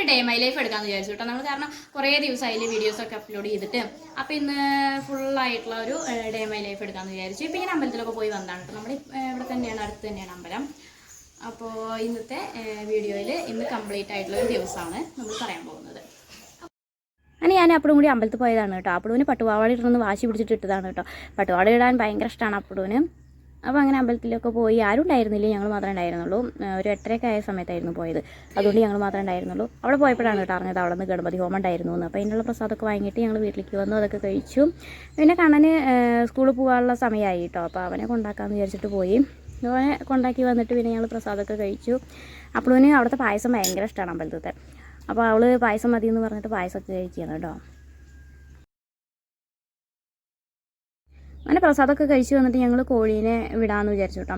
ഇന്നൊരു day my life എടുക്കാന്ന് വിചാരിച്ചു കേട്ടോ നമ്മൾ കാരണം കുറേ ദിവസമായില്ലേ വീഡിയോസൊക്കെ അപ്ലോഡ് ചെയ്തിട്ട്. അപ്പോൾ ഇന്ന് ഫുള്ളായിട്ടുള്ള ഒരു ഡേ മൈ ലൈഫ് എടുക്കാന്ന് വിചാരിച്ചു. ഇപ്പോൾ ഇങ്ങനെ അമ്പലത്തിലൊക്കെ പോയി വന്നതാണ് കേട്ടോ നമ്മൾ ഇവിടെ തന്നെയാണ് അടുത്ത് തന്നെയാണ് അമ്പലം. അപ്പോൾ ഇന്നത്തെ വീഡിയോയിൽ ഇന്ന് കംപ്ലീറ്റ് ആയിട്ടുള്ള ഒരു ദിവസമാണ് നമ്മൾ പറയാൻ പോകുന്നത്. അങ്ങനെ ഞാൻ അപ്പടും കൂടി അമ്പലത്തിൽ പോയതാണ് കേട്ടോ അപ്പടുവിന് പട്ടുപാവാട ഇടണമെന്ന് വാശി പിടിച്ചിട്ട് ഇട്ടതാണ് കേട്ടോ പട്ടുപാവാട ഇടാൻ ഭയങ്കര ഇഷ്ടമാണ് അപ്പടുവിന്. അപ്പോൾ അങ്ങനെ അമ്പലത്തിലൊക്കെ പോയി ആരും ഉണ്ടായിരുന്നില്ല ഞങ്ങൾ മാത്രമേ ഉണ്ടായിരുന്നുള്ളൂ. ഒരു എട്ടരയൊക്കെ ആയ സമയത്തായിരുന്നു പോയത്. അതുകൊണ്ട് ഞങ്ങൾ മാത്രമേ ഉണ്ടായിരുന്നുള്ളൂ. അവിടെ പോയപ്പോഴാണ് കേട്ടോ അറിഞ്ഞത് അവിടെ നിന്ന് ഗണപതി ഹോമം ഉണ്ടായിരുന്നു എന്ന്. അപ്പോൾ അതിനുള്ള പ്രസാദമൊക്കെ വാങ്ങിയിട്ട് ഞങ്ങൾ വീട്ടിലേക്ക് വന്നു അതൊക്കെ കഴിച്ചു. പിന്നെ കണ്ണന് സ്കൂളിൽ പോകാനുള്ള സമയമായി കേട്ടോ. അപ്പോൾ അവനെ കൊണ്ടാക്കാമെന്ന് വിചാരിച്ചിട്ട് പോയി. അവനെ കൊണ്ടാക്കി വന്നിട്ട് പിന്നെ ഞങ്ങൾ പ്രസാദമൊക്കെ കഴിച്ചു. അപ്പോഴും അവിടുത്തെ പായസം ഭയങ്കര ഇഷ്ടമാണ് അമ്പലത്തിലത്തെ. അപ്പോൾ അവൾ പായസം മതി എന്ന് പറഞ്ഞിട്ട് പായസമൊക്കെ കഴിക്കുകയാണ് കേട്ടോ. അങ്ങനെ പ്രസാദമൊക്കെ കഴിച്ച് വന്നിട്ട് ഞങ്ങൾ കോഴീനെ വിടാമെന്ന് വിചാരിച്ചു കേട്ടോ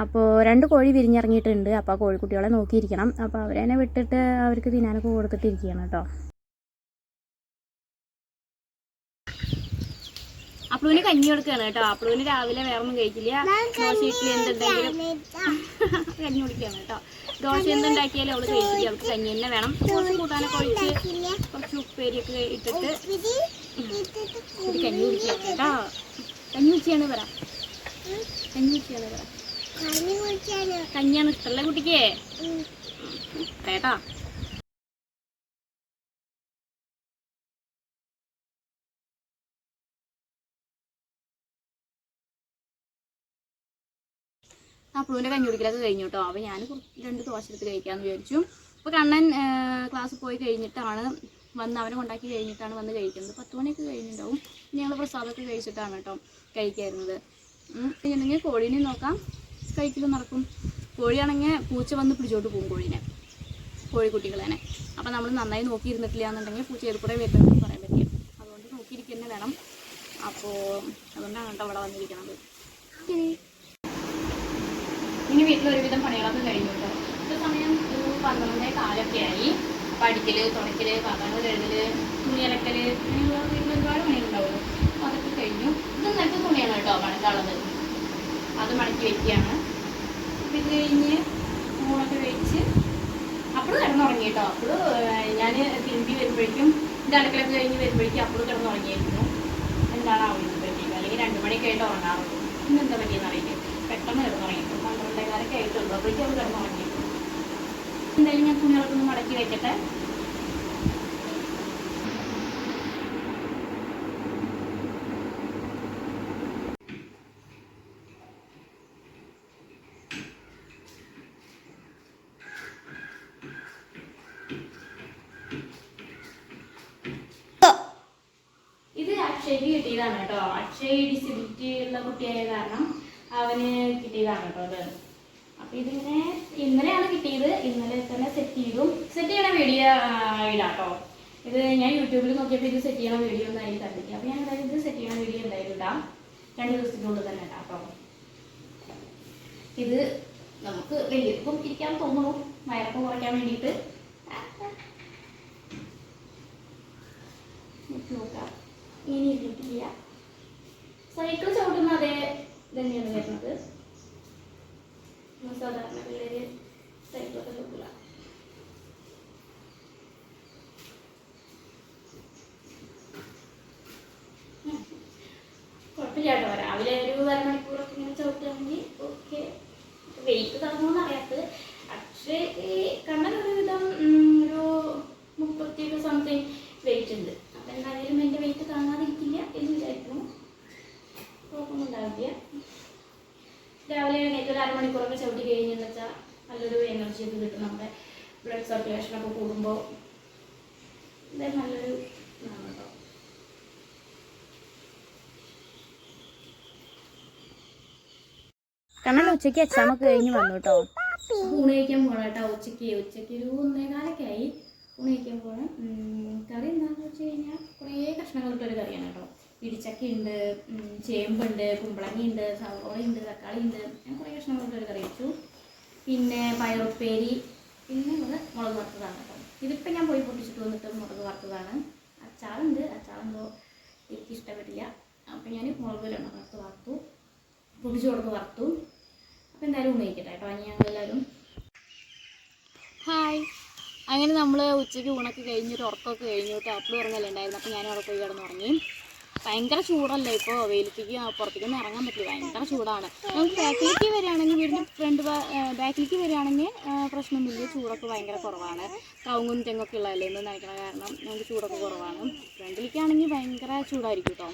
അപ്പോൾ രണ്ട് കോഴി വിരിഞ്ഞിറങ്ങിയിട്ടുണ്ട്. അപ്പോൾ ആ കോഴിക്കുട്ടികളെ നോക്കിയിരിക്കണം. അപ്പോൾ അവരെന്നെ വിട്ടിട്ട് അവർക്ക് തിന്നാനൊക്കെ കൊടുത്തിട്ടിരിക്കുകയാണ് കേട്ടോ അപ്പളൂന് കഞ്ഞി കൊടുക്കുകയാണ് കേട്ടോ അപ്പളൂന് രാവിലെ വേറൊന്നും കഴിക്കില്ല. ദോശ ഇഡ്ഡലി എന്തുണ്ടെങ്കിലും കഞ്ഞി കുടിക്കുകയാണ് കേട്ടോ ദോശ എന്തുണ്ടാക്കിയാലും അവൾ കഴിക്കില്ല. അവൾക്ക് കഞ്ഞി തന്നെ വേണം. കുറച്ച് കൂട്ടാനൊക്കെ ഒഴിച്ച് കുറച്ച് ഉപ്പേരിയൊക്കെ ഇട്ടിട്ട് കഞ്ഞി കുടിക്കുകയാണ് കേട്ടോ കഞ്ഞി കുടിച്ചാണ് പറ. കഞ്ഞി കുടിച്ചാണ് പറ. കഞ്ഞിയാണ് ഇഷ്ടമല്ലേ കുട്ടിക്ക്? കേട്ടോ? അപ്പുവിന്റെ കഞ്ഞി കുടിക്കലൊക്കെ കഴിഞ്ഞു കേട്ടോ അപ്പോൾ ഞാൻ രണ്ട് ദോശ എടുത്ത് കഴിക്കാമെന്ന് വിചാരിച്ചു. അപ്പോൾ കണ്ണൻ ക്ലാസ് പോയി കഴിഞ്ഞിട്ടാണ് വന്ന് അവനെ കൊണ്ടാക്കി കഴിഞ്ഞിട്ടാണ് വന്ന് കഴിക്കുന്നത്. പത്ത് മണിയൊക്കെ കഴിഞ്ഞിട്ടുണ്ടാവും. ഞങ്ങൾ പ്രസാദമൊക്കെ കഴിച്ചിട്ടാണ് കേട്ടോ കഴിക്കായിരുന്നത് ഇല്ലെങ്കിൽ കോഴീനെ നോക്കാം. കഴിക്കലും നടക്കും. കോഴിയാണെങ്കിൽ പൂച്ച വന്ന് പിടിച്ചോട്ട് പോകും കോഴീനെ. കോഴിക്കുട്ടികളെ അപ്പോൾ നമ്മൾ നന്നായി നോക്കിയിരുന്നിട്ടില്ല എന്നുണ്ടെങ്കിൽ പൂച്ച ഏത് കൂടെ വരുന്നതെന്ന് പറയാൻ പറ്റില്ല. അതുകൊണ്ട് നോക്കിയിരിക്കുന്നത് വേണം. അപ്പോൾ അതുകൊണ്ടാണ് കേട്ടോ അവിടെ വന്നിരിക്കുന്നത്. ഇനി വീട്ടിൽ ഒരുവിധം പണികളൊക്കെ കഴിഞ്ഞു കേട്ടോ. സമയം ഒരു പന്ത്രണ്ടേ കാലൊക്കെ ആയി. പഠിക്കൽ തുണയ്ക്കൽ പാത്രങ്ങൾ കഴുകൽ തുണി അലക്കൽ അങ്ങനെയുള്ള വീട്ടിൽ ഒരുപാട് പണികളുണ്ടാവുമല്ലോ അപ്പൊ അതൊക്കെ കഴിഞ്ഞു. ഇത് നിനക്ക് തുണിയാണ് കേട്ടോ മണക്കാളത് അത് മടക്കി വെക്കുകയാണ്. അപ്പം ഇത് കഴിഞ്ഞ് ഊണൊക്കെ വെച്ച് അപ്പോൾ കിടന്നുറങ്ങി കേട്ടോ. അപ്പോൾ ഞാൻ തിരുമ്പി വരുമ്പോഴേക്കും ഇത് അടുക്കളൊക്കെ കഴിഞ്ഞ് വരുമ്പോഴേക്കും അപ്പോൾ കിടന്നുറങ്ങിയായിരുന്നു. എന്താണ് ആവുന്നത് പറ്റിയത്. അല്ലെങ്കിൽ രണ്ട് മണിയൊക്കെ ആയിട്ട് ഉറങ്ങാറുള്ളൂ. ഇന്ന് എന്താ പറ്റിയെന്ന് അറിയില്ല. പെട്ടെന്ന് കിടന്നുറങ്ങി. പന്ത്രണ്ടേകാലൊക്കെ ആയിട്ടുള്ളൂ. അപ്പോഴേക്കും അവൾ കിടന്നുറങ്ങി. എന്തായാലും ഞാൻ തുണികളൊക്കെ ഒന്ന് മടക്കി വെക്കട്ടെ. ാണ് കേട്ടോ. അക്ഷയ് ഡിസബിലിറ്റി ഉള്ള കുട്ടിയായ കാരണം അവന് കിട്ടിയതാണ് കേട്ടോ അത്. അപ്പൊ ഇതിങ്ങനെ ഇന്നലെയാണ് കിട്ടിയത് ഇന്നലെ തന്നെ സെറ്റ് ചെയ്തു. സെറ്റ് ചെയ്യണ വീഡിയോ ഇടാം കേട്ടോ ഇത് ഞാൻ യൂട്യൂബിൽ നോക്കിയപ്പോൾ ഇത് സെറ്റ് ചെയ്യണ വീഡിയോ ഒന്നും അതിൽ കണ്ടിട്ടില്ല. അപ്പൊ ഞാൻ എന്തായാലും ഇത് സെറ്റ് ചെയ്യണ വീഡിയോ എന്തായാലും ഇടാം. രണ്ട് ദിവസത്തിനുള്ളിൽ തന്നെ ഇടാം കേട്ടോ ഇത് നമുക്ക് വലിയപ്പം ഇരിക്കാൻ തോന്നുന്നു. വയറൊക്കെ കുറയ്ക്കാൻ വേണ്ടിയിട്ട്. നോക്കാം. ഇനി സൈക്കിൾ ചവിട്ടുന്ന അതേ തന്നെയാണ് വരുന്നത്. സാധാരണ പിള്ളേര് രാവിലെ ഒരു അരമണിക്കൂറൊക്കെ ഇങ്ങനെ ചവിട്ടുകയാണെങ്കിൽ ഓക്കെ വെയിറ്റ് തറന്നോന്ന് അറിയാത്തത്. പക്ഷേ കണ്ണൻ ഉം, ഒരു മുപ്പത്തിയൊക്കെ സംതിങ് വെയിറ്റ് ഉണ്ട്. അപ്പം എന്തായാലും എന്റെ വെയിറ്റ് താങ്ങാതിരിക്കില്ല എന്ന് വിചാരിക്കുന്നു. കുഴപ്പമൊന്നും ഉണ്ടാവില്ല. രാവിലെ എണീറ്റ് ഒരു അരമണിക്കൂറൊക്കെ ചവിട്ടി കഴിഞ്ഞെന്ന് വെച്ചാൽ നല്ലൊരു എനർജി ഒക്കെ കിട്ടും. നമ്മുടെ ബ്ലഡ് സർക്കുലേഷനൊക്കെ കൂടുമ്പോൾ നല്ലൊരു ഇതാണ് കേട്ടോ കണ്ണൻ ഉച്ചയ്ക്ക് എക്സാം ഒക്കെ കഴിഞ്ഞ് വന്നു കേട്ടോ ഊണ് കഴിക്കാൻ പോകണം കേട്ടോ ഉച്ചയ്ക്ക്. ഉച്ചയ്ക്ക് ഒരു ഒന്നേകാലൊക്കെ ആയി ഊണ് കഴിക്കാൻ കറി എന്താണെന്ന് വെച്ച് കഴിഞ്ഞാൽ കുറേ കഷ്ണങ്ങളിട്ടൊരു കറിയാണ് കേട്ടോ. ഇടിച്ചക്കയുണ്ട് ചേമ്പുണ്ട് കുമ്പളങ്ങയുണ്ട് സവോളയുണ്ട് തക്കാളിയുണ്ട്. ഞാൻ കുറേ കഷ്ണങ്ങളിട്ടൊരു കറി വെച്ചു. പിന്നെ പയറുപ്പേരി പിന്നെ ഇത് മുളക് വറുത്തതാണ് കേട്ടോ. ഇതിപ്പോൾ ഞാൻ പോയി പൊട്ടിച്ചിട്ട് വന്നിട്ട് മുളക് വറുത്തതാണ്. അച്ചാറുണ്ട്. അച്ചാറെന്തോ എനിക്ക് ഇഷ്ടപ്പെട്ടില്ല അപ്പോൾ ഞാൻ മുളക് വറുത്ത് വറുത്തു. പൊടിച്ചു കൊടുത്ത് വറുത്തു. ഹായ് അങ്ങനെ നമ്മൾ ഉച്ചയ്ക്ക് ഊണൊക്കെ കഴിഞ്ഞിട്ട് ഉറക്കമൊക്കെ കഴിഞ്ഞിട്ട് അപ്പോൾ ഉണ്ടായിരുന്നു. അപ്പോൾ ഞാൻ അവിടെ പോയി കിടന്നുറങ്ങി. ഭയങ്കര ചൂടല്ലേ ഇപ്പോൾ വെയിലത്തേക്ക് പുറത്തേക്കൊന്നും ഇറങ്ങാൻ പറ്റില്ല. ഭയങ്കര ചൂടാണ്. നമുക്ക് ബാക്കിലേക്ക് വരികയാണെങ്കിൽ വീടിന്റെ ഫ്രണ്ട് ബാക്കിലേക്ക് വരികയാണെങ്കിൽ പ്രശ്നമൊന്നുമില്ല ചൂടൊക്കെ ഭയങ്കര കുറവാണ്. കവുങ്ങും തെങ്ങൊക്കെ ഉള്ളതല്ലേ എന്ന് നനയ്ക്കണ കാരണം നമുക്ക് ചൂടൊക്കെ കുറവാണ്. ഫ്രണ്ടിലേക്കാണെങ്കിൽ ഭയങ്കര ചൂടായിരിക്കും കേട്ടോ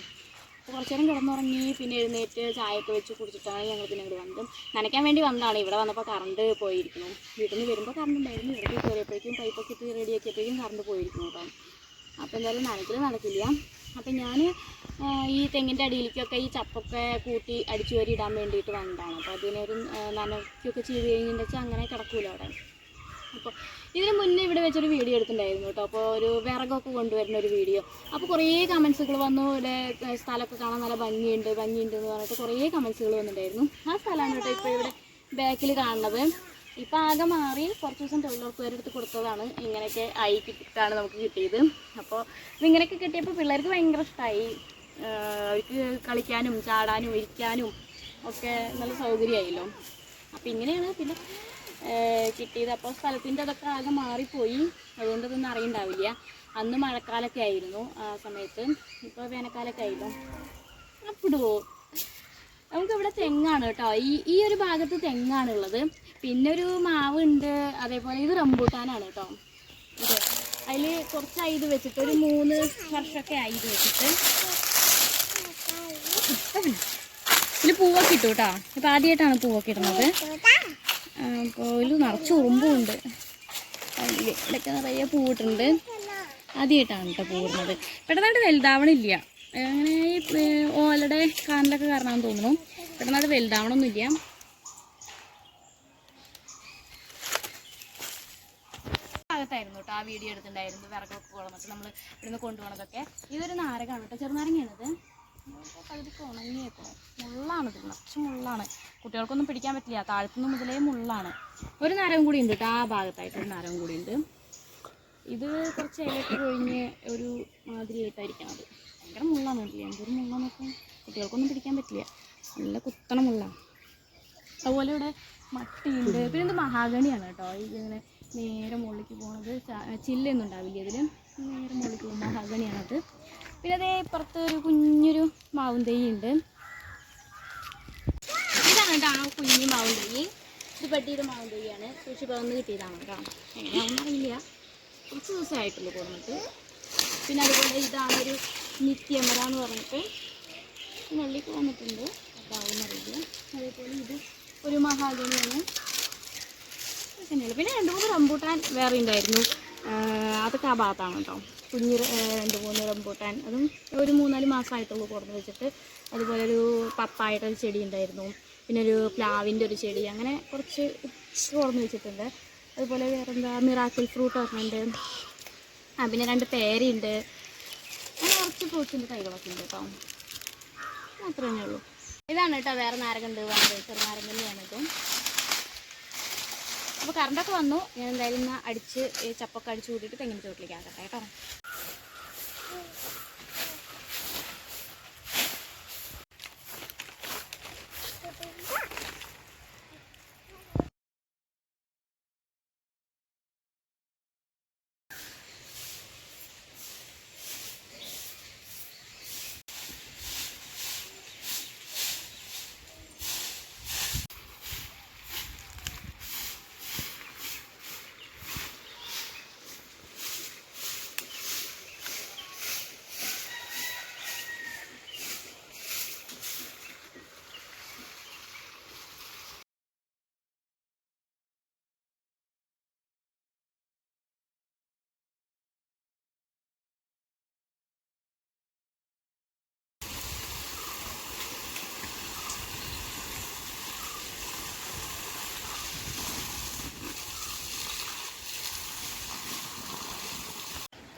കുറച്ച് നേരം കിടന്നുറങ്ങി പിന്നെ എഴുന്നേറ്റ് ചായയൊക്കെ വെച്ച് കുടിച്ചിട്ടാണ് ഞങ്ങൾ പിന്നെ ഇവിടെ വന്നത്. നനയ്ക്കാൻ വേണ്ടി വന്നതാണ്. ഇവിടെ വന്നപ്പോൾ കറണ്ട് പോയിരിക്കുന്നു. വീട്ടിൽ നിന്ന് വരുമ്പോൾ കറണ്ട് ഉണ്ടായിരുന്നു. ഇവിടേക്ക് കയറിയപ്പോഴേക്കും പൈപ്പൊക്കെ ഇട്ട് റെഡിയാക്കിയപ്പോഴേക്കും കറണ്ട് പോയിരിക്കുന്നു കേട്ടോ. അപ്പോൾ എന്തായാലും നനയ്ക്കൽ നടക്കില്ല അപ്പം ഞാൻ ഈ തെങ്ങിന്റെ അടിയിലേക്കൊക്കെ ഈ ചപ്പൊക്കെ കൂട്ടി അടിച്ചു വരി ഇടാൻ വേണ്ടിയിട്ട് വന്നതാണ്. അപ്പോൾ അതിനൊരു നനയ്ക്കൊക്കെ ചെയ്ത് കഴിഞ്ഞിട്ട് അങ്ങനെ കിടക്കൂല അവിടെ. അപ്പോൾ ഇതിന് മുന്നേ ഇവിടെ വെച്ചൊരു വീഡിയോ എടുത്തിട്ടുണ്ടായിരുന്നു കേട്ടോ. അപ്പോൾ ഒരു വിറകൊക്കെ കൊണ്ടുവരുന്ന ഒരു വീഡിയോ അപ്പോൾ കുറേ കമൻസുകൾ വന്നു. ഇവിടെ സ്ഥലമൊക്കെ കാണാൻ നല്ല ഭംഗിയുണ്ട് ഭംഗിയുണ്ട് എന്ന് പറഞ്ഞിട്ട് കുറേ കമൻസുകൾ വന്നിട്ടുണ്ടായിരുന്നു. ആ സ്ഥലമാണ് കേട്ടോ ഇപ്പോൾ ഇവിടെ ബാക്കിൽ കാണുന്നത്. ഇപ്പം ആകെ മാറി കുറച്ച് ദിവസം എടുത്ത് കൊടുത്തതാണ്. ഇങ്ങനെയൊക്കെ ആയി നമുക്ക് കിട്ടിയത്. അപ്പോൾ ഇതിങ്ങനെയൊക്കെ കിട്ടിയപ്പോൾ പിള്ളേർക്ക് ഭയങ്കര ഇഷ്ടമായി അവർക്ക് കളിക്കാനും ചാടാനും ഇരിക്കാനും ഒക്കെ നല്ല സൗകര്യമായല്ലോ. അപ്പോൾ ഇങ്ങനെയാണ് പിന്നെ കിട്ടിയത്. അപ്പോൾ സ്ഥലത്തിന്റെ അതൊക്കെ ആകെ മാറിപ്പോയി. അതുകൊണ്ട് ഇതൊന്നും അറിയണ്ടാവില്ല. അന്ന് മഴക്കാലൊക്കെ ആയിരുന്നു ആ സമയത്ത്. ഇപ്പോൾ വേനൽക്കാലൊക്കെ ആയില്ലോ? അപ്പിടുവോ നമുക്കിവിടെ തെങ്ങാണ് കേട്ടോ. ഈ ഈ ഒരു ഭാഗത്ത് തെങ്ങാണ് ഉള്ളത് പിന്നെ ഒരു മാവ് ഉണ്ട് അതേപോലെ ഇത് റംബൂട്ടാനാണ് കേട്ടോ. ഇത് അതിൽ കുറച്ചായി ഇത് വെച്ചിട്ട് ഒരു മൂന്ന് വർഷമൊക്കെ ആയി വെച്ചിട്ട്. ഇതിൽ പൂവൊക്കെ ഇട്ടു കേട്ടോ. ഇപ്പം ആദ്യമായിട്ടാണ് പൂവൊക്കെ ഇടുന്നത്. അപ്പോൾ നിറച്ച് ഉറുമ്പും ഉണ്ട് ഇവിടെയൊക്കെ നിറയെ പൂവിട്ടുണ്ട് ആദ്യമായിട്ടാണ് കേട്ടോ പൂവിടുന്നത്. പെട്ടെന്നായിട്ട് വലുതാവണില്ല. അങ്ങനെ ഈ ഓലയുടെ കാനലൊക്കെ കാരണമെന്ന് തോന്നുന്നു. പെട്ടെന്നായിട്ട് വലുതാവണമൊന്നുമില്ല ഭാഗത്തായിരുന്നു കേട്ടോ ആ വീഡിയോ എടുത്തിട്ടുണ്ടായിരുന്നു. വിറകൊക്കെ കൊളന്നിട്ട് നമ്മൾ ഇവിടുന്ന് കൊണ്ടുപോകണതൊക്കെ ഇതൊരു നാരകമാണ് കേട്ടോ ചെറുനാരങ്ങയാണിത്. പകുതിക്ക് മുള്ളാണ് ഇത്. മുള്ളാണ്. കുട്ടികൾക്കൊന്നും പിടിക്കാൻ പറ്റില്ല. താഴത്തുനിന്ന് മുതലേ മുള്ളാണ്. ഒരു നരം കൂടി ഉണ്ട് ആ ഭാഗത്തായിട്ട് ഒരു നരം കൂടി ഉണ്ട്. ഇത് കുറച്ച് ഇലക്ട് കൊഴിഞ്ഞ് ഒരു മാതിരി അത്. ഭയങ്കര മുള്ളാണ് കണ്ടില്ലേ എന്തൊരു മുള്ളാന്നൊക്കെ കുട്ടികൾക്കൊന്നും പിടിക്കാൻ പറ്റില്ല. നല്ല കുത്തണ മുള്ളാണ് അതുപോലെ ഇവിടെ മട്ടിയുണ്ട്. പിന്നെ ഇത് മഹാഗണിയാണ് കേട്ടോ ഇതിങ്ങനെ നേരെ മുകളിലേക്ക് പോണത് ചില്ലൊന്നും ഉണ്ടാവില്ല ഇതിൽ നേരെ മുകളിലേക്ക് പോകും മഹാഗണിയാണത്. പിന്നെ അതേ ഇപ്പുറത്ത് ഒരു കുഞ്ഞൊരു മാവും തൈ ഉണ്ട്. ഇതാണ് കേട്ടോ കുഞ്ഞു മാവും തൈ ഇത് പട്ടിയുടെ മാവും തൈയാണ് സൂക്ഷി പകർന്ന് കിട്ടിയതാണ് കേട്ടോ. എങ്ങനെയാണെന്ന് അറിയില്ല കുറച്ച് ദിവസമായിട്ടുള്ളൂ കൊടുന്നിട്ട് പിന്നെ അതുപോലെ ഇതാണൊരു നിത്യമര എന്ന് പറഞ്ഞിട്ട് നെല്ലിക്ക് വന്നിട്ടുണ്ട്. അതാവുന്ന അറിയില്ല അതേപോലെ ഇത് ഒരു മഹാഗണിയാണ്. പിന്നെ രണ്ട് മൂന്ന് റംബൂട്ടാൻ വേറെ ഉണ്ടായിരുന്നു. അതൊക്കെ ആ ഭാഗത്താണ് കേട്ടോ. കുഞ്ഞ് രണ്ട് മൂന്ന് റംബൂട്ടാൻ. അതും ഒരു മൂന്നാൽ മാസമായിട്ടുള്ളൂ കുറഞ്ഞു വെച്ചിട്ട്. അതുപോലെ ഒരു പപ്പായുടെ ഒരു ചെടി ഉണ്ടായിരുന്നു. പിന്നെ ഒരു പ്ലാവിന്റെ ഒരു ചെടി. അങ്ങനെ കുറച്ച് കുറഞ്ഞു വെച്ചിട്ടുണ്ട്. അതുപോലെ വേറെ എന്താ മിറാക്കിൾ ഫ്രൂട്ട് പറഞ്ഞിട്ടുണ്ട്. ആ പിന്നെ രണ്ട് പേരയുണ്ട്. അങ്ങനെ കുറച്ച് ഫ്രൂട്ട്സിന്റെ തൈകളൊക്കെ ഉണ്ട് കേട്ടോ. അത്രേ ഉള്ളൂ. ഇതാണ് കേട്ടോ വേറെ നാരകണ്ട് വേറെ ചെറുനാരങ്ങ തന്നെയാണ് ഇതും അപ്പോൾ കറണ്ടൊക്കെ വന്നു. ഞാൻ എന്തായാലും ഇന്ന് അടിച്ച് ചപ്പൊക്കെ അടിച്ച് കൂട്ടിയിട്ട് തെങ്ങിന്റെ ചോട്ടിലേക്ക് ആക്കട്ടെ കേട്ടോ.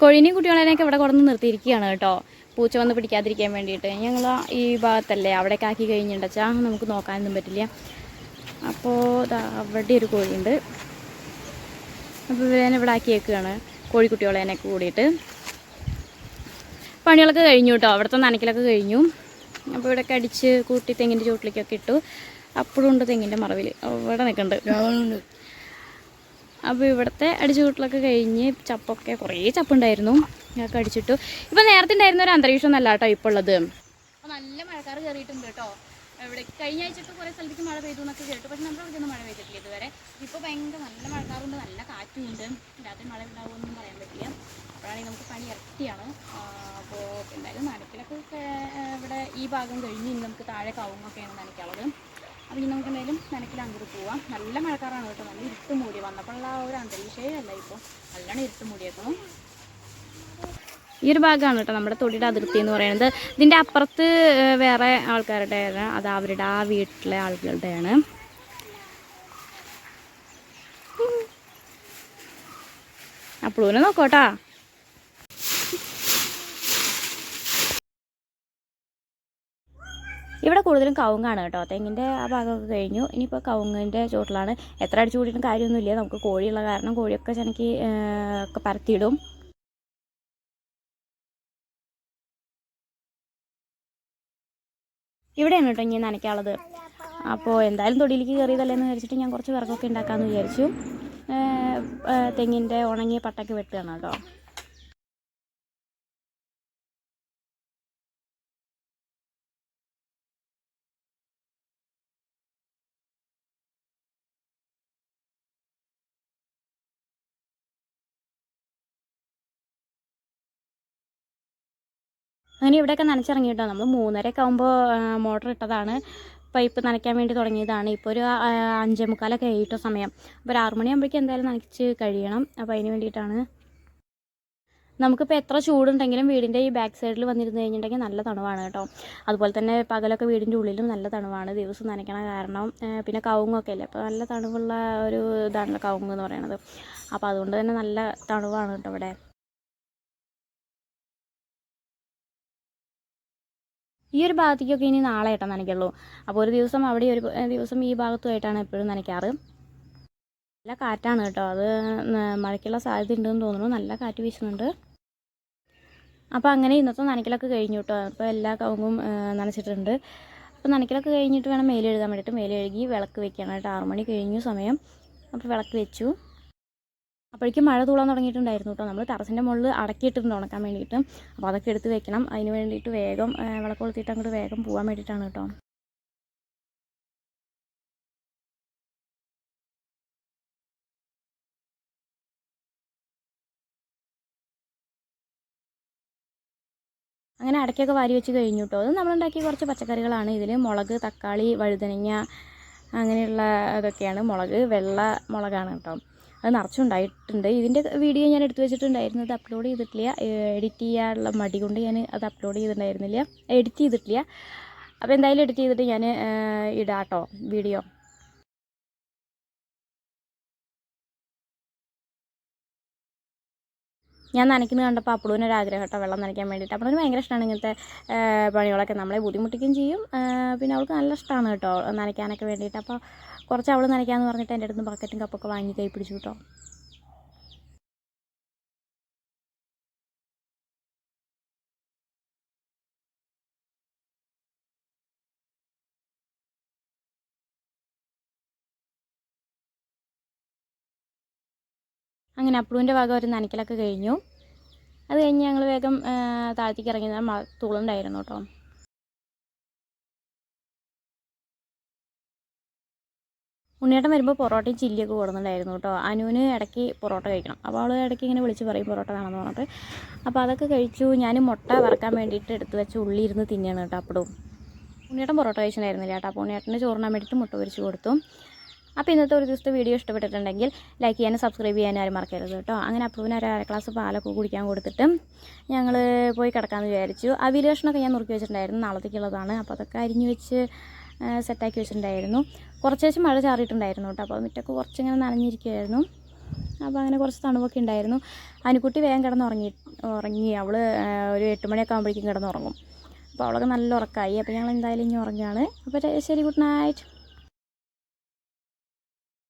കോഴീനെയും കുട്ടികളെയൊക്കെ ഇവിടെ കൊണ്ടുവന്ന് നിർത്തിയിരിക്കുകയാണ് കേട്ടോ. പൂച്ച വന്ന് പിടിക്കാതിരിക്കാൻ വേണ്ടിയിട്ട്. ഞങ്ങൾ ഈ ഭാഗത്തല്ലേ അവിടേക്ക് ആക്കി കഴിഞ്ഞിട്ടുണ്ടാ. നമുക്ക് നോക്കാനൊന്നും പറ്റില്ല. അപ്പോൾ അവിടെ ഒരു കോഴിയുണ്ട്. അപ്പോൾ ഇവനെ ഇവിടെ ആക്കിയേക്കുകയാണ് കോഴിക്കുട്ടികളെന്നെ കൂടിയിട്ട്. പണികളൊക്കെ കഴിഞ്ഞു കേട്ടോ. അവിടുത്തെ നനയ്ക്കലൊക്കെ കഴിഞ്ഞു. അപ്പോൾ ഇവിടെ കടിച്ച് കൂട്ടി തെങ്ങിന്റെ ചുവട്ടിലേക്കൊക്കെ ഇട്ടു. അപ്പോഴും ഉണ്ട് തെങ്ങിന്റെ മറവിൽ അവിടെ നിൽക്കുന്നുണ്ട്. അപ്പോൾ ഇവിടുത്തെ അടിച്ചുകൂട്ടലൊക്കെ കഴിഞ്ഞ് ചപ്പൊക്കെ കുറേ ചപ്പുണ്ടായിരുന്നു. ഞങ്ങൾക്ക് അടിച്ചിട്ടു. ഇപ്പം നേരത്തെ ഉണ്ടായിരുന്ന ഒരു അന്തരീക്ഷം ഒന്നല്ല കേട്ടോ ഇപ്പോൾ ഉള്ളത്. നല്ല മഴക്കാർ കയറിയിട്ടുണ്ട് കേട്ടോ. ഇവിടെ കഴിഞ്ഞ ആഴ്ചയൊക്കെ കുറേ സ്ഥലത്തേക്ക് മഴ പെയ്തു എന്നൊക്കെ കേട്ടു. പക്ഷേ നമ്മുടെ ഇവിടെയൊന്നും മഴ പെയ്തിട്ടില്ല ഇതുവരെ. ഇപ്പോൾ ഭയങ്കര നല്ല മഴക്കാറുണ്ട് നല്ല കാറ്റും ഉണ്ട് രാത്രി മഴ ഉണ്ടാവുമെന്നൊന്നും പറയാൻ പറ്റില്ല. അപ്പോഴാണെങ്കിൽ നമുക്ക് പണി ഇരട്ടിയാണ് അപ്പോൾ എന്തായാലും നനക്കിലൊക്കെ ഏർ, ഇവിടെ ഈ ഭാഗം കഴിഞ്ഞ് നമുക്ക് താഴെ കവുങ്ങൊക്കെയാണ് നനയ്ക്കാനുള്ളത്. അപ്പോൾ ഇനി നമുക്ക് എന്തായാലും നനക്കിൽ അങ്ങോട്ട് പോവാം. നല്ല മഴക്കാറാണ് കേട്ടോ. നല്ല ഇരുട്ട് മൂടി. വന്നപ്പോഴുള്ള ആ ഒരു അന്തരീക്ഷമേ അല്ല ഇപ്പോൾ നല്ലോണം ഇരുട്ട് മൂടിയേക്കണം ഈ ഒരു ഭാഗമാണ് കേട്ടോ നമ്മുടെ തൊടിയുടെ അതിർത്തി എന്ന് പറയുന്നത്. ഇതിന്റെ അപ്പുറത്ത് വേറെ ആൾക്കാരുടെ അത് അവരുടെ ആ വീട്ടിലെ ആളുകളുടെയാണ്. അപ്പോഴൂനെ നോക്കോട്ടാ ഇവിടെ കൂടുതലും കവുങ്ങാണ് കേട്ടോ. തെങ്ങിന്റെ ആ ഭാഗമൊക്കെ കഴിഞ്ഞു. ഇനിയിപ്പോൾ കവുങ്ങിന്റെ ചോട്ടിലാണ് എത്ര അടിച്ചു കൂടിയിട്ടും കാര്യമൊന്നുമില്ല. നമുക്ക് കോഴിയുള്ള കാരണം കോഴിയൊക്കെ ചെനക്ക് ഒക്കെ പരത്തിയിടും. ഇവിടെയാണ് കേട്ടോ ഇനി നനയ്ക്കാനുള്ളത്. അപ്പോൾ എന്തായാലും തൊടിയിലേക്ക് കയറിയതല്ലേ എന്ന് വിചാരിച്ചിട്ട് ഞാൻ കുറച്ച് വിറകൊക്കെ ഉണ്ടാക്കാമെന്ന് വിചാരിച്ചു. തെങ്ങിന്റെ ഉണങ്ങിയ പട്ടൊക്കെ വെട്ടുകയാണ് കേട്ടോ. അങ്ങനെ ഇവിടെയൊക്കെ നനച്ചിറങ്ങി കേട്ടോ നമ്മൾ മൂന്നരയൊക്കെ ആകുമ്പോൾ മോട്ടർ ഇട്ടതാണ്. പൈപ്പ് നനയ്ക്കാൻ വേണ്ടി തുടങ്ങിയതാണ്. ഇപ്പോൾ ഒരു അഞ്ചേ മുക്കാലൊക്കെ ആയിട്ടോ സമയം. അപ്പോൾ ഒരു ആറുമണിയാകുമ്പോഴേക്കും എന്തായാലും നനച്ച് കഴിയണം. അപ്പോൾ അതിന് വേണ്ടിയിട്ടാണ്. നമുക്കിപ്പോൾ എത്ര ചൂടുണ്ടെങ്കിലും വീടിന്റെ ഈ ബാക്ക് സൈഡിൽ വന്നിരുന്ന് കഴിഞ്ഞിട്ടുണ്ടെങ്കിൽ നല്ല തണുവാണ് കേട്ടോ. അതുപോലെ തന്നെ പകലൊക്കെ വീടിന്റെ ഉള്ളിലും നല്ല തണുവാണ് ദിവസം നനയ്ക്കണ കാരണം പിന്നെ കവുങ്ങൊക്കെ അല്ലേ? അപ്പോൾ നല്ല തണുവുള്ള ഒരു ഇതാണല്ലോ കവുങ്ങ് എന്ന് പറയുന്നത് അപ്പോൾ അതുകൊണ്ട് തന്നെ നല്ല തണുവാണ് കേട്ടോ ഇവിടെ. ഈ ഒരു ഭാഗത്തേക്കൊക്കെ ഇനി നാളെ ആയിട്ടാ നനയ്ക്കുള്ളൂ. അപ്പോൾ ഒരു ദിവസം അവിടെ ഒരു ദിവസം ഈ ഭാഗത്തുമായിട്ടാണ് എപ്പോഴും നനയ്ക്കാറ്. നല്ല കാറ്റാണ് കേട്ടോ. അത് മഴയ്ക്കുള്ള സാധ്യത ഉണ്ടെന്ന് തോന്നുന്നു. നല്ല കാറ്റ് വീശുന്നുണ്ട്. അപ്പോൾ അങ്ങനെ ഇന്നത്തെ നനയ്ക്കലൊക്കെ കഴിഞ്ഞു കേട്ടോ. അപ്പോൾ എല്ലാ കവുങ്ങും നനച്ചിട്ടുണ്ട്. അപ്പോൾ നനയ്ക്കലൊക്കെ കഴിഞ്ഞിട്ട് വേണം മേലെഴുതാൻ വേണ്ടിയിട്ട്. മേലെഴുകി വിളക്ക് വെക്കണം കേട്ടോ ആറ് മണി കഴിഞ്ഞു സമയം. അപ്പോൾ വിളക്ക് വെച്ചു. അപ്പോഴേക്കും മഴ തൂളാൻ തുടങ്ങിയിട്ടുണ്ടായിരുന്നു കേട്ടോ. നമ്മൾ ടെറസിന്റെ മുകളിൽ അടക്കിയിട്ടുണ്ട് ഉണക്കാൻ വേണ്ടിയിട്ട്. അപ്പോൾ അതൊക്കെ എടുത്ത് വെക്കണം. അതിന് വേണ്ടിയിട്ട് വേഗം വിളക്കൊളുത്തിയിട്ട് അങ്ങോട്ട് വേഗം പോകാൻ വേണ്ടിയിട്ടാണ് കേട്ടോ. അങ്ങനെ അടയ്ക്കൊക്കെ വാരി വെച്ച് കഴിഞ്ഞു കേട്ടോ. അത് നമ്മളുണ്ടാക്കിയ കുറച്ച് പച്ചക്കറികളാണ്. ഇതിൽ മുളക് തക്കാളി വഴുതനങ്ങ അങ്ങനെയുള്ള അതൊക്കെയാണ് മുളക് വെള്ള മുളകാണ് കേട്ടോ. അത് നിറച്ചുണ്ടായിട്ടുണ്ട്. ഇതിന്റെ വീഡിയോ ഞാൻ എടുത്തു വെച്ചിട്ടുണ്ടായിരുന്നു. അത് അപ്ലോഡ് ചെയ്തിട്ടില്ല. എഡിറ്റ് ചെയ്യാനുള്ള മടി കൊണ്ട് ഞാൻ അത് അപ്ലോഡ് ചെയ്തിട്ടുണ്ടായിരുന്നില്ല. എഡിറ്റ് ചെയ്തിട്ടില്ല. അപ്പോൾ എന്തായാലും എഡിറ്റ് ചെയ്തിട്ട് ഞാൻ ഇടാട്ടോ വീഡിയോ ഞാൻ നനയ്ക്കുന്നത് കണ്ടപ്പോൾ അപ്പളൂന് ഒരു ആഗ്രഹം കേട്ടോ വെള്ളം നനയ്ക്കാൻ വേണ്ടിയിട്ട്. അപ്പളൂന് ഭയങ്കര ഇഷ്ടമാണ് ഇങ്ങനത്തെ പണികളൊക്കെ. നമ്മളെ ബുദ്ധിമുട്ടിക്കുകയും ചെയ്യും. പിന്നെ അവൾക്ക് നല്ല ഇഷ്ടമാണ് കേട്ടോ നനയ്ക്കാനൊക്കെ വേണ്ടിയിട്ട്. അപ്പോൾ കുറച്ച് അവൾ നനയ്ക്കാമെന്ന് പറഞ്ഞിട്ട് എന്റെ അടുത്ത് ബക്കറ്റും കപ്പൊക്കെ വാങ്ങി കൈ പിടിച്ചു കേട്ടോ. അങ്ങനെ അപ്പുവിന്റെ ഭാഗം ഒരു നനയ്ക്കലൊക്കെ കഴിഞ്ഞു. അത് കഴിഞ്ഞ് ഞങ്ങൾ വേഗം താഴത്തേക്ക് ഇറങ്ങി തുളുണ്ടായിരുന്നു കേട്ടോ. ഉണ്ണിയേട്ടൻ വരുമ്പോൾ പൊറോട്ടയും ചില്ലിയൊക്കെ കൊടുക്കുന്നുണ്ടായിരുന്നു കേട്ടോ. അനുവിന് ഇടയ്ക്ക് പൊറോട്ട കഴിക്കണം. അപ്പോൾ അവൾ ഇടയ്ക്ക് ഇങ്ങനെ വിളിച്ച് പറയും പൊറോട്ട വേണമെന്ന് പറഞ്ഞിട്ട്. അപ്പോൾ അതൊക്കെ കഴിച്ചു. ഞാൻ മുട്ട വറക്കാൻ വേണ്ടിയിട്ട് എടുത്ത് വെച്ച് ഉള്ളി ഇരുന്ന് തിന്നെയാണ് കേട്ടോ അപ്പോഴും ഉണ്ണിയേട്ടൻ പൊറോട്ട കഴിച്ചിട്ടുണ്ടായിരുന്നില്ല കേട്ടോ. അപ്പോൾ ഉണ്ണിയേട്ടന്റെ ചോറിനാൻ വേണ്ടിയിട്ട് മുട്ട പൊരിച്ച് കൊടുത്തു. അപ്പോൾ ഇന്നത്തെ ഒരു ദിവസത്തെ വീഡിയോ ഇഷ്ടപ്പെട്ടിട്ടുണ്ടെങ്കിൽ ലൈക്ക് ചെയ്യാനും സബ്സ്ക്രൈബ് ചെയ്യാനും ആരും മറക്കരുത് കേട്ടോ. അങ്ങനെ അപ്പൂവിന് ഒരു അര ഗ്ലാസ് പാലൊക്കെ കുടിക്കാൻ കൊടുത്തിട്ട് ഞങ്ങൾ പോയി കിടക്കാമെന്ന് വിചാരിച്ചു. ആ കഷ്ണമൊക്കെ ഞാൻ നുറുക്കി വെച്ചിട്ടുണ്ടായിരുന്നു. നാളത്തേക്കുള്ളതാണ്. അപ്പോൾ അതൊക്കെ അരിഞ്ഞ് വെച്ച് സെറ്റാക്കി വെച്ചിട്ടുണ്ടായിരുന്നു. കുറച്ച് ശേഷം മഴ ചാറിയിട്ടുണ്ടായിരുന്നു കേട്ടോ. അപ്പോൾ മുറ്റൊക്കെ കുറച്ചിങ്ങനെ നനഞ്ഞിരിക്കുകയായിരുന്നു അപ്പോൾ അങ്ങനെ കുറച്ച് തണുപ്പൊക്കെ ഉണ്ടായിരുന്നു. അനുക്കുട്ടി വേഗം കിടന്ന് ഉറങ്ങി. ഉറങ്ങി അവൾ ഒരു എട്ട് മണിയൊക്കെ ആകുമ്പോഴേക്കും കിടന്നുറങ്ങും. അപ്പോൾ അവളൊക്കെ നല്ല ഉറക്കമായി അപ്പോൾ ഞങ്ങൾ എന്തായാലും ഇനി ഉറങ്ങുകയാണ്. അപ്പോൾ ശരി ഗുഡ് നൈറ്റ്.